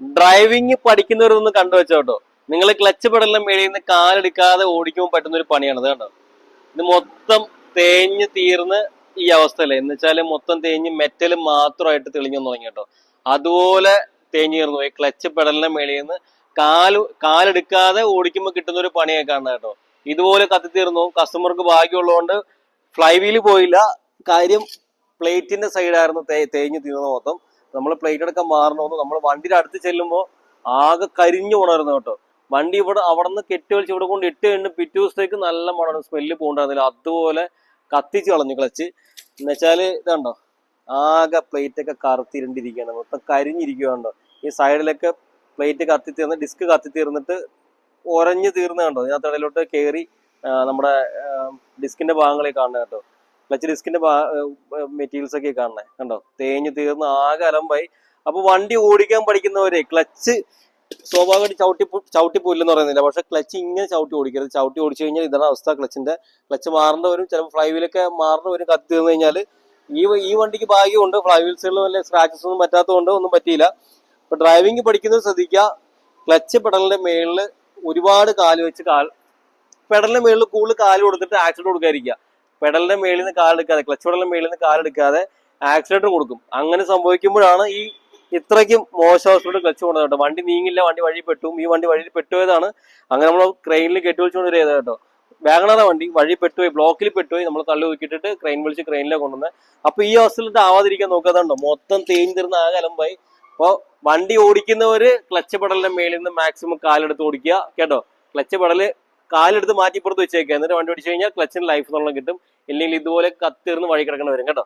Driving പഠിക്കുന്നവരൊന്ന് കണ്ടു വെച്ചോ കേട്ടോ. നിങ്ങൾ ക്ലച്ച് പെടലിന് മേളിൽ നിന്ന് കാലെടുക്കാതെ ഓടിക്കുമ്പോൾ പറ്റുന്ന ഒരു പണിയാണത് കേട്ടോ ഇത് മൊത്തം തേഞ്ഞ് തീർന്ന് ഈ അവസ്ഥയിലെ എന്ന് വെച്ചാൽ മൊത്തം തേഞ്ഞ് മെറ്റൽ മാത്രമായിട്ട് തെളിഞ്ഞു തുടങ്ങി കേട്ടോ. അതുപോലെ തേഞ്ഞ് തീർന്നു പോയി. ക്ലച്ച് പെടലിന് മേളിൽ നിന്ന് കാൽ കാലെടുക്കാതെ ഓടിക്കുമ്പോൾ കിട്ടുന്ന ഒരു പണിയൊക്കെ കാണുന്നത് കേട്ടോ. ഇതുപോലെ കത്തിത്തീർന്നു കസ്റ്റമർക്ക് ഭാഗ്യമുള്ളതുകൊണ്ട് ഫ്ലൈ വീൽ പോയില്ല. കാര്യം പ്ലേറ്റിന്റെ സൈഡായിരുന്നു തേഞ്ഞ് തീർന്ന മൊത്തം. നമ്മൾ പ്ലേറ്റ് എടുക്കാൻ മാറണമെന്ന് നമ്മൾ വണ്ടിയുടെ അടുത്ത് ചെല്ലുമ്പോൾ ആകെ കരിഞ്ഞു പോണായിരുന്നു കേട്ടോ. വണ്ടി ഇവിടെ അവിടെ നിന്ന് കെട്ടി വലിച്ച് ഇവിടെ കൊണ്ട് ഇട്ട് കഴിഞ്ഞ് പിറ്റേ ദിവസത്തേക്ക് നല്ല മണമാണ് സ്മെല്ല് പോകണ്ടായിരുന്നില്ല അതുപോലെ കത്തിച്ച് കളഞ്ഞു ക്ലച്ച് എന്നുവെച്ചാൽ ഇതുണ്ടോ? ആകെ പ്ലേറ്റ് ഒക്കെ കറുത്തിരണ്ടിരിക്കുകയാണ്. മൊത്തം കരിഞ്ഞിരിക്കുകയാണോ ഈ സൈഡിലൊക്കെ പ്ലേറ്റ് കത്തി തീർന്ന് ഡിസ്ക് കത്തി തീർന്നിട്ട് ഉറഞ്ഞു തീർന്ന് കണ്ടോ? കയറി നമ്മുടെ ഡിസ്കിന്റെ ഭാഗങ്ങളെ കാണുന്നത് കേട്ടോ. ക്ലച്ച് ഡിസ്കിന്റെ മെറ്റീരിയൽസ് ഒക്കെ കാണണേ കണ്ടോ? തേഞ്ഞ് തീർന്ന് ആകെ അലമ്പായി. അപ്പൊ വണ്ടി ഓടിക്കാൻ പഠിക്കുന്നവരെ ക്ലച്ച് സ്വാഭാവികമായിട്ട് ചവിട്ടി ചവിട്ടി പോയില്ലെന്ന് പറയുന്നില്ല. പക്ഷെ ക്ലച്ച് ഇങ്ങനെ ചവിട്ടി ഓടിക്കരുത്. ചവിട്ടി ഓടിച്ചു കഴിഞ്ഞാൽ ഇതാണ് അവസ്ഥ ക്ലച്ചിന്റെ ക്ലച്ച് മാറേണ്ടവരും ചിലപ്പോൾ ഫ്ലൈ വീലൊക്കെ മാറേണ്ടവരും കത്തി തീർന്നു കഴിഞ്ഞാൽ ഈ ഈ വണ്ടിക്ക് ഭാഗ്യമുണ്ട്. ഫ്ലൈ വീൽസുകളിൽ വല്ല സ്ക്രാച്ചസ് ഒന്നും പറ്റാത്തതുകൊണ്ട് ഒന്നും പറ്റിയില്ല. അപ്പൊ ഡ്രൈവിംഗ് പഠിക്കുന്നത് ശ്രദ്ധിക്കുക. ക്ലച്ച് പെടലിന്റെ മേളിൽ ഒരുപാട് കാൽ വെച്ച് കാൽ പെടലിന്റെ മേളിൽ കൂടുതൽ കാൽ കൊടുത്തിട്ട് ആക്സിഡന്റ് കൊടുക്കാതിരിക്കുക. പെടലിന്റെ മേളിൽ നിന്ന് കാലെടുക്കാതെ ക്ലച്ച് പെഡലിന്റെ മേളിൽ നിന്ന് കാലെടുക്കാതെ ആക്സിലേറ്റർ കൊടുക്കും. അങ്ങനെ സംഭവിക്കുമ്പോഴാണ് ഈ ഇത്രയ്ക്കും മോശം അവസ്ഥയോട് ക്ലച്ച് കൊണ്ടത് കേട്ടോ. വണ്ടി നീങ്ങില്ല വണ്ടി വഴി പെട്ടു ഈ വണ്ടി വഴിയിൽ പെട്ടുപോയതാണ് അങ്ങനെ നമ്മൾ ക്രെയിനിൽ കെട്ടിവെച്ചുകൊണ്ട് ചെയ്തത് കേട്ടോ. വാഗണറ വണ്ടി വഴി പെട്ടുപോയി ബ്ലോക്കിൽ പെട്ടുപോയി നമ്മൾ തള്ളി നോക്കിയിട്ട് ക്രെയിൻ വിളിച്ച് ക്രെയിനിലെ കൊണ്ടുവന്നത്. അപ്പൊ ഈ അവസ്ഥയിലിട്ട് ആവാതിരിക്കാൻ നോക്കാതുണ്ടോ മൊത്തം തേഞ്ഞ് തീർന്ന ആകെ അലമ്പായി. അപ്പോ വണ്ടി ഓടിക്കുന്നവര് ക്ലച്ച് പെടലിന്റെ മേളിൽ നിന്ന് മാക്സിമം കാലെടുത്ത് ഓടിക്കുക കേട്ടോ. ക്ലച്ച് പെടൽ കാലെടുത്ത് മാറ്റിപ്പുറത്ത് വെച്ചേക്കാം. എന്നിട്ട് വണ്ടി ഓടിച്ചു കഴിഞ്ഞാൽ ക്ലച്ചിന് ലൈഫ് എന്നുള്ള കിട്ടും. ഇല്ലെങ്കിൽ ഇതുപോലെ കത്തിർന്ന് വഴി കിടക്കണം വരും കേട്ടോ?